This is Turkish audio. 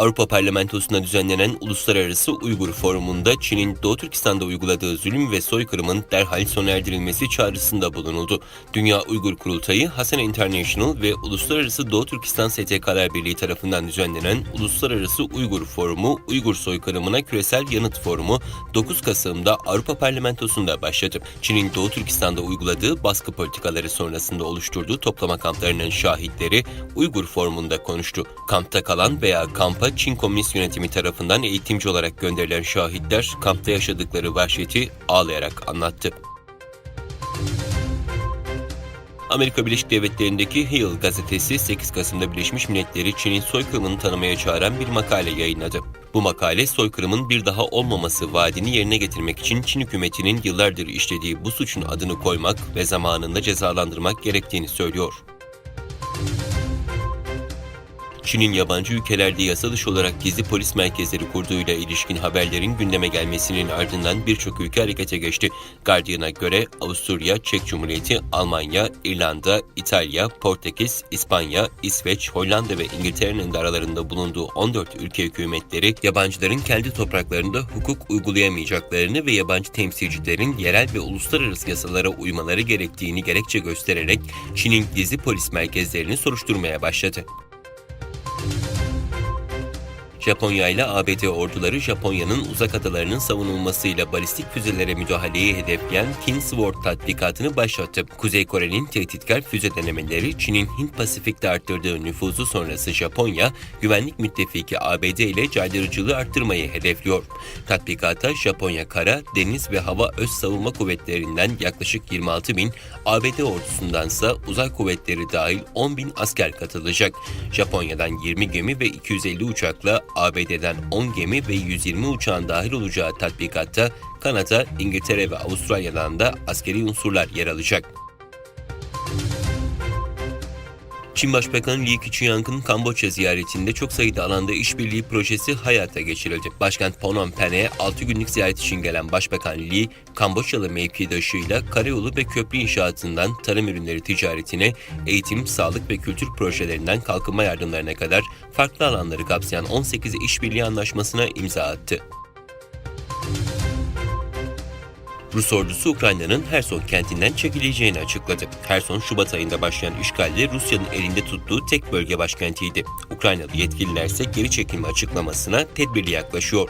Avrupa Parlamentosu'nda düzenlenen Uluslararası Uygur Forumu'nda Çin'in Doğu Türkistan'da uyguladığı zulüm ve soykırımın derhal sona erdirilmesi çağrısında bulunuldu. Dünya Uygur Kurultayı, Hasan International ve Uluslararası Doğu Türkistan STK'lar Birliği tarafından düzenlenen Uluslararası Uygur Forumu, Uygur soykırımına küresel yanıt forumu 9 Kasım'da Avrupa Parlamentosu'nda başladı. Çin'in Doğu Türkistan'da uyguladığı baskı politikaları sonrasında oluşturduğu toplama kamplarının şahitleri Uygur Forumu'nda konuştu. Kampta kalan veya kampa Çin Komünist Yönetimi tarafından eğitimci olarak gönderilen şahitler kampta yaşadıkları vahşeti ağlayarak anlattı. Amerika Birleşik Devletleri'ndeki Hill gazetesi 8 Kasım'da Birleşmiş Milletleri Çin'in soykırımını tanımaya çağıran bir makale yayınladı. Bu makale soykırımın bir daha olmaması vaadini yerine getirmek için Çin hükümetinin yıllardır işlediği bu suçun adını koymak ve zamanında cezalandırmak gerektiğini söylüyor. Çin'in yabancı ülkelerde yasa dışı olarak gizli polis merkezleri kurduğuyla ilişkin haberlerin gündeme gelmesinin ardından birçok ülke harekete geçti. Guardian'a göre Avusturya, Çek Cumhuriyeti, Almanya, İrlanda, İtalya, Portekiz, İspanya, İsveç, Hollanda ve İngiltere'nin de aralarında bulunduğu 14 ülke hükümetleri yabancıların kendi topraklarında hukuk uygulayamayacaklarını ve yabancı temsilcilerin yerel ve uluslararası yasalara uymaları gerektiğini gerekçe göstererek Çin'in gizli polis merkezlerini soruşturmaya başladı. Japonya ile ABD orduları Japonya'nın uzak adalarının savunulmasıyla balistik füzelere müdahaleyi hedefleyen Kingsword tatbikatını başlattı. Kuzey Kore'nin tehditkar füze denemeleri Çin'in Hint-Pasifik'te arttırdığı nüfuzu sonrası Japonya, güvenlik müttefiki ABD ile caydırıcılığı arttırmayı hedefliyor. Tatbikata Japonya kara, deniz ve hava öz savunma kuvvetlerinden yaklaşık 26 bin, ABD ordusundansa uzay kuvvetleri dahil 10 bin asker katılacak. Japonya'dan 20 gemi ve 250 uçakla ABD'den 10 gemi ve 120 uçağın dahil olacağı tatbikatta Kanada, İngiltere ve Avustralya'dan da askeri unsurlar yer alacak. Çin Başbakanı Li Keqiang'ın Kamboçya ziyaretinde çok sayıda alanda işbirliği projesi hayata geçirildi. Başkent Phnom Penh'e 6 günlük ziyaret için gelen Başbakan Li, Kamboçyalı mevkidaşıyla karayolu ve köprü inşaatından tarım ürünleri ticaretine, eğitim, sağlık ve kültür projelerinden kalkınma yardımlarına kadar farklı alanları kapsayan 18 işbirliği anlaşmasına imza attı. Rus ordusu Ukrayna'nın Herson kentinden çekileceğini açıkladı. Herson, Şubat ayında başlayan işgalle Rusya'nın elinde tuttuğu tek bölge başkentiydi. Ukraynalı yetkililer ise geri çekilme açıklamasına tedbirli yaklaşıyor.